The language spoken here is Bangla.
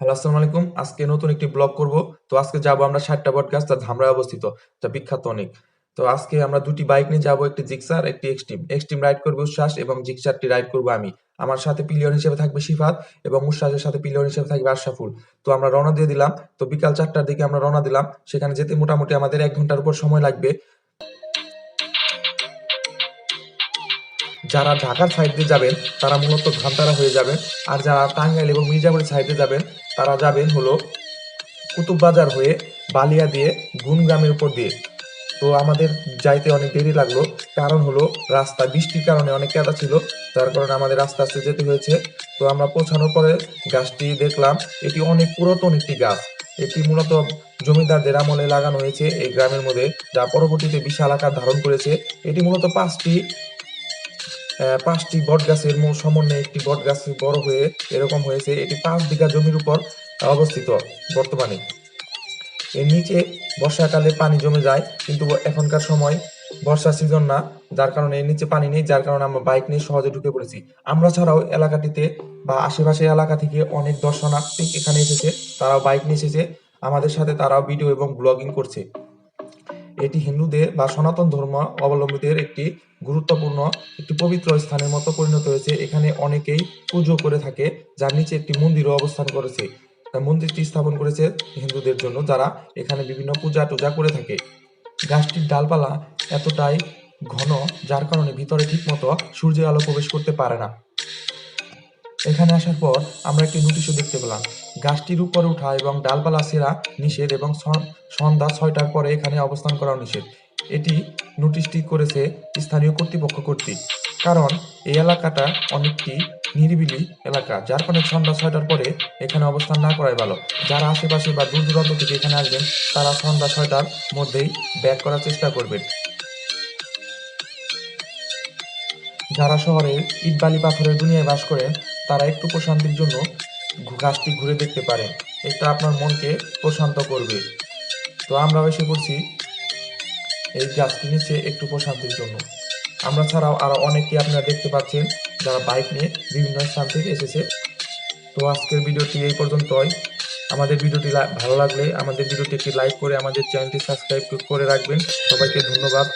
হ্যালো, আসসালামু আলাইকুম। আজকে নতুন একটি ব্লগ করব। তো আজকে যাব আমরা ষাটটা বট গাছ ধামরায় অবস্থিত, যা বিখ্যাত অনেক। তো আজকে আমরা দুটি বাইক নিয়ে যাব, একটি জিক্সার একটি এক্সট্রিম এক্সট্রিম রাইড করবে উচ্ছ্বাস এবং জিক্সারটি রাইড করব আমি। আমার সাথে পিলিয়ন হিসেবে থাকবে সিফাত এবং উচ্ছ্বাসের সাথে পিলিয়ন হিসেবে থাকবে আশরাফুল। তো আমরা রওনা দিয়ে দিলাম। তো বিকাল চারটার দিকে আমরা রওনা দিলাম। সেখানে যেতে মোটামুটি আমাদের এক ঘণ্টার উপর সময় লাগবে। যারা ঢাকার সাইড দিয়ে যাবেন, তারা মূলত ধানতারা হয়ে যাবেন। আর যারা টাঙ্গাইল এবং মির্জাপুরের সাইডে যাবেন, তারা যাবেন হলো কুতুববাজার হয়ে বালিয়া দিয়ে গুনগ্রামের উপর দিয়ে। তো আমাদের যাইতে অনেক দেরি লাগল, কারণ হলো রাস্তা, বৃষ্টির কারণে অনেক কাদা ছিল, যার কারণে আমাদের আস্তে আস্তে যেতে হয়েছে। তো আমরা পৌঁছানোর পরে গাছটি দেখলাম, এটি অনেক পুরাতন একটি গাছ। এটি মূলত জমিদারদের আমলে লাগানো হয়েছে এই গ্রামের মধ্যে, যা পরবর্তীতে বিশাল আকার ধারণ করেছে। এটি মূলত পাঁচটি পাঁচটি বট গাছের মূল সমন্বয়ে একটি বট গাছ বড় হয়ে এরকম হয়েছে। এটি পাঁচ বিঘা জমির উপর অবস্থিত বর্তমানে। এর নিচে বর্ষাকালে পানি জমে যায়, কিন্তু এখনকার সময় বর্ষা সিজন না, যার কারণে এর নিচে পানি নেই, যার কারণে আমরা বাইক নিয়ে সহজে ঢুকে পড়েছি। আমরা ছাড়াও এলাকাটিতে বা আশেপাশে এলাকা থেকে অনেক দর্শনার্থী এখানে এসেছে, তারাও বাইক নিয়ে এসেছে। আমাদের সাথে তারাও ভিডিও এবং ব্লগিং করছে। এটি হিন্দুদের বা সনাতন ধর্ম অবলম্বীদের একটি গুরুত্বপূর্ণ, একটি পবিত্র স্থানের মতো পরিণত হয়েছে। এখানে অনেকেই পুজো করে থাকে, যার নিচে একটি মন্দিরও অবস্থান করেছে। মন্দিরটি স্থাপন করেছে হিন্দুদের জন্য, যারা এখানে বিভিন্ন পূজা টুজা করে থাকে। গাছটির ডালপালা এতটাই ঘন, যার কারণে ভিতরে ঠিকমতো সূর্যের আলো প্রবেশ করতে পারে না। এখানে আসার পর আমরা একটি নোটিশও দেখতে পেলাম। গাছটির উপরে ওঠা এবং ডালপালা সেরা নিষেধ এবং সন- সন্ধ্যা ছয়টার পরে এখানে অবস্থান করা নিষেধ। এটি নোটিশটি করেছে স্থানীয় কর্তৃপক্ষ কর্তৃক। কারণ এই এলাকাটা অনেকটি নিরিবিলি এলাকা, যার কারণে সন্ধ্যা ছয়টার পরে এখানে অবস্থান না করাই ভালো। যারা আশেপাশে বা দূর দূরান্ত থেকে এখানে আসবেন, তারা সন্ধ্যা ছয়টার মধ্যেই ব্যাক করার চেষ্টা করবেন। যারা শহরে ইটবালি পাথরের দুনিয়ায় বাস করেন তারা একটু প্রশান্তির জন্য গাছটি ঘুরে দেখতে পারেন এটা আপনার মনকে প্রশান্ত করবে। তো আমরা এসে পড়ছি এই গাছটি নিচে একটু প্রশান্তির জন্য। আমরা ছাড়াও আরও অনেকে আপনারা দেখতে পাচ্ছেন যারা বাইক নিয়ে বিভিন্ন স্থান থেকে এসেছে। তো আজকের ভিডিওটি এই পর্যন্তই। আমাদের ভিডিওটি ভালো লাগলে আমাদের ভিডিওটি একটি লাইক করে আমাদের চ্যানেলটি সাবস্ক্রাইব করে রাখবেন। সবাইকে ধন্যবাদ।